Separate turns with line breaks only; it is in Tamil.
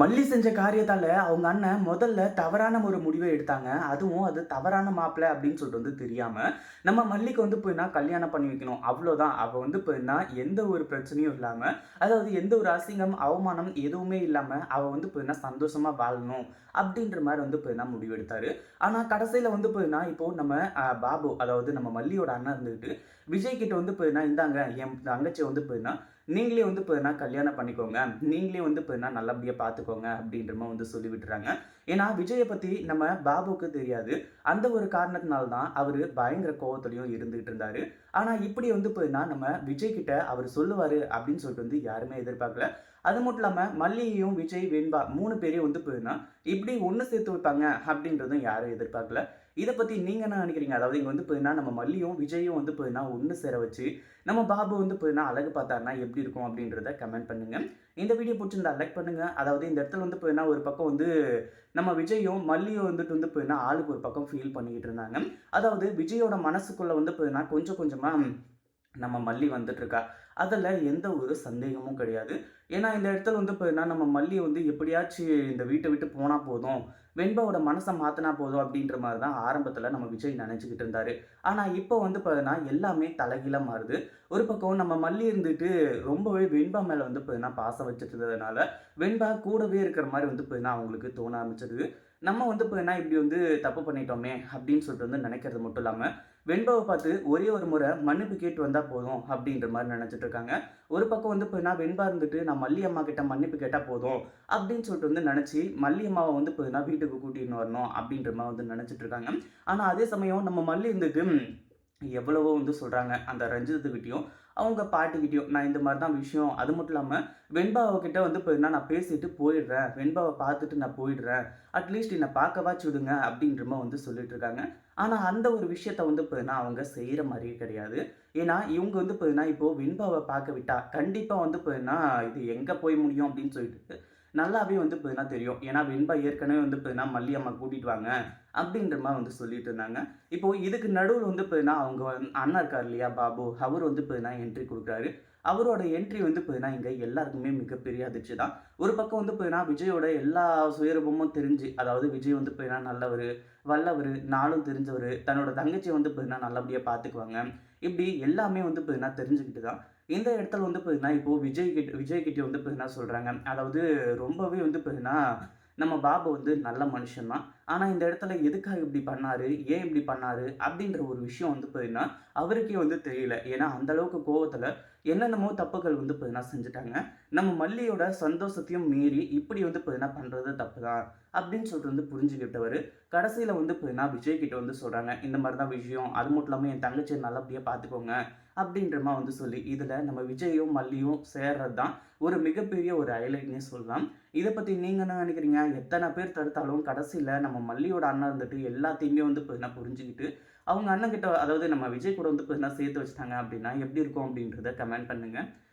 மல்லி செஞ்ச காரியத்தால் அவங்க அண்ணன் முதல்ல தவறான ஒரு முடிவை எடுத்தாங்க. அதுவும் அது தவறான மாப்பிள்ளை அப்படின்னு சொல்லிட்டு வந்து தெரியாமல் நம்ம மல்லிக்கு வந்து போய்னா கல்யாணம் பண்ணி வைக்கணும்? அவ்வளோதான் அவள் வந்து போயினா எந்த ஒரு பிரச்சனையும் இல்லாமல் அதாவது எந்த ஒரு அசிங்கம் அவமானம் எதுவுமே இல்லாமல் அவள் வந்து போயினா சந்தோஷமாக வாழணும் அப்படின்ற மாதிரி வந்து பொறுத்தான் முடிவு எடுத்தார் ஆனால் கடைசியில் வந்து போய்னா இப்போது நம்ம பாபு அதாவது நம்ம மல்லியோட அண்ணன் இருந்துக்கிட்டு விஜய் கிட்ட வந்து போயினா இந்தாங்க என் தங்கச்சி வந்து போயினா நீங்களே வந்து போயினா கல்யாணம் பண்ணிக்கோங்க. நீங்களே வந்து போயினா நல்லபடியாக பார்த்துக்கோங்க அப்படின்ற மாதிரி வந்து சொல்லி விட்டுறாங்க. ஏன்னா விஜயை பற்றி நம்ம பாபுக்கு தெரியாது. அந்த ஒரு காரணத்தினால தான் அவர் பயங்கர கோவத்துலையும் இருந்துகிட்டு இருந்தார். ஆனால் இப்படி வந்து போயினா நம்ம விஜய் கிட்ட அவர் சொல்லுவார் அப்படின்னு சொல்லிட்டு வந்து யாருமே எதிர்பார்க்கல. அது மட்டும் இல்லாமல் மல்லியையும் விஜய் வெண்பா மூணு பேரையும் வந்து போயினா இப்படி ஒன்று சேர்த்து வைப்பாங்க அப்படின்றதும் யாரும் எதிர்பார்க்கல. இதை பற்றி நீங்கள் என்ன நினைக்கிறீங்க? அதாவது இங்கே வந்து போயினா நம்ம மல்லியும் விஜயும் வந்து போயினா ஒன்று சேர வச்சு நம்ம பாபு வந்து போயினா அழகு பார்த்தாருன்னா எப்படி இருக்கும் அப்படின்றத கமெண்ட் பண்ணுங்கள் இந்த வீடியோ பிடிச்சிருந்தா லைக் பண்ணுங்கள் அதாவது இந்த இடத்துல வந்து போயினா ஒரு பக்கம் வந்து நம்ம விஜயும் மல்லியும் வந்துட்டு வந்து போயினா ஆளுக்கு ஒரு பக்கம் ஃபீல் பண்ணிக்கிட்டு இருந்தாங்க. அதாவது விஜயோட மனசுக்குள்ளே வந்து போயினா கொஞ்சம் கொஞ்சமாக நம்ம மல்லி வந்துட்டுருக்கா? அதில் எந்த ஒரு சந்தேகமும் கிடையாது. ஏன்னா இந்த இடத்துல வந்து போயினா நம்ம மல்லி வந்து எப்படியாச்சும் இந்த வீட்டை விட்டு போனால் போதும் வெண்பாவோட மனசை மாற்றினா போதும் அப்படின்ற மாதிரி தான் ஆரம்பத்தில் நம்ம விஜய் நினச்சிக்கிட்டு இருந்தாரு. ஆனால் இப்போ வந்து பார்த்தீங்கன்னா எல்லாமே தலைகீழாக மாறுது. ஒரு பக்கம் நம்ம மல்லி இருந்துட்டு ரொம்பவே வெண்பா மேலே வந்து பார்த்தீங்கன்னா பாசம் வச்சுட்டு வெண்பா கூடவே இருக்கிற மாதிரி வந்து பார்த்தீங்கன்னா அவங்களுக்கு தோண ஆரம்பிச்சது. நம்ம வந்து இப்போ என்ன இப்படி வந்து தப்பு பண்ணிட்டோமே அப்படின்னு சொல்லிட்டு வந்து நினைக்கிறது மட்டும் இல்லாமல் வெண்பாவை பார்த்து ஒரே ஒரு முறை மன்னிப்பு கேட்டு வந்தால் போதும் அப்படின்ற மாதிரி நினச்சிட்டு இருக்காங்க. ஒரு பக்கம் வந்து பார்த்தீங்கன்னா வெண்பா இருந்துட்டு நான் மல்லி அம்மா கிட்ட மன்னிப்பு கேட்டால் போதும் அப்படின்னு சொல்லிட்டு வந்து நினச்சி மல்லி அம்மாவை வந்து பார்த்தீங்கன்னா வீட்டுக்கு கூட்டின்னு வரணும் அப்படின்ற மாதிரி வந்து நினச்சிட்டு இருக்காங்க. ஆனால் அதே சமயம் நம்ம மல்லி இருந்துட்டு எவ்வளவோ வந்து சொல்கிறாங்க அந்த ரஞ்சிதத்துக்கிட்டேயும் அவங்க பாட்டிக்கிட்டேயும். நான் இந்த மாதிரி தான் விஷயம். அது மட்டும் இல்லாமல் வெண்பாவை வந்து வந்து என்ன நான் பேசிட்டு போயிடுறேன். வெண்பாவை பார்த்துட்டு நான் போயிடுறேன். அட்லீஸ்ட் என்னை பார்க்கவாச்சு விடுங்க அப்படின்ற மாதிரி வந்து சொல்லிட்டு இருக்காங்க. ஆனால் அந்த ஒரு விஷயத்த வந்து போயினா அவங்க செய்கிற மாதிரியே கிடையாது. ஏன்னா இவங்க வந்து போயினா இப்போது வெண்பாவை பார்க்க விட்டா கண்டிப்பாக வந்து போயினா இது எங்கே போய் முடியும் அப்படின்னு சொல்லிட்டு நல்லாவே வந்து போயினா தெரியும். ஏன்னா வெண்பா ஏற்கனவே வந்து போயினா மல்லி அம்மா கூட்டிட்டு வாங்க அப்படின்ற மாதிரி வந்து சொல்லிட்டு இருந்தாங்க. இப்போ இதுக்கு நடுவில் வந்து போயினா அவங்க அண்ணா இருக்கார் இல்லையா பாபு? அவர் வந்து போயினா என்ட்ரி கொடுக்குறாரு. அவரோட என்ட்ரி வந்து போயினா இங்கே எல்லாருக்குமே மிகப்பெரிய அதிர்ச்சி தான். ஒரு பக்கம் வந்து போயினா விஜயோட எல்லா சுயரூபமும் தெரிஞ்சு அதாவது விஜய் வந்து போயினா நல்லவர் வல்லவர் நாளும் தெரிஞ்சவர் தன்னோட தங்கச்சியை வந்து போயினா நல்லபடியாக பார்த்துக்குவாங்க இப்படி எல்லாமே வந்து போயினா தெரிஞ்சுக்கிட்டு தான். இந்த இடத்துல வந்து பார்த்தீங்கன்னா இப்போது விஜய் கிட்ட விஜய்கிட்ட வந்து பார்த்தீங்கன்னா சொல்கிறாங்க அதாவது ரொம்பவே வந்து பார்த்தீங்கன்னா நம்ம பாபு வந்து நல்ல மனுஷன் தான். ஆனால் இந்த இடத்துல எதுக்காக இப்படி பண்ணாரு? ஏன் இப்படி பண்ணாரு? அப்படின்ற ஒரு விஷயம் வந்து பார்த்தீங்கன்னா அவருக்கே வந்து தெரியல. ஏன்னா அந்த அளவுக்கு கோவத்தில் என்னென்னமோ தப்புகள் வந்து பார்த்தீங்கன்னா செஞ்சுட்டாங்க. நம்ம மல்லியோட சந்தோஷத்தையும் மீறி இப்படி வந்து பார்த்தீங்கன்னா பண்ணுறது தப்பு தான் அப்படின்னு சொல்லிட்டு வந்து புரிஞ்சுக்கிட்டவர் கடைசியில் வந்து பார்த்தீங்கன்னா விஜய் கிட்ட வந்து சொல்கிறாங்க இந்த மாதிரி தான் விஷயம் அது மட்டும் இல்லாமல் என் தங்கச்சியை நல்லபடியாக பார்த்துக்கோங்க அப்படின்றமா வந்து சொல்லி இதில் நம்ம விஜயும் மல்லியும் சேர்றது தான் ஒரு மிகப்பெரிய ஒரு ஹைலைட்னே சொல்லலாம். இதை பற்றி நீங்கள் என்ன நினைக்கிறீங்க? எத்தனை பேர் தடுத்தாலும் கடைசியில் நம்ம மல்லியோட அண்ணன் இருந்துட்டு எல்லாத்தையுமே வந்து பார்த்தீங்கன்னா புரிஞ்சுக்கிட்டு அவங்க அண்ணன் கிட்ட அதாவது நம்ம விஜய் கூட வந்து பார்த்தீங்கன்னா சேர்த்து வச்சிட்டாங்க அப்படின்னா எப்படி இருக்கும் அப்படின்றத கமெண்ட் பண்ணுங்கள்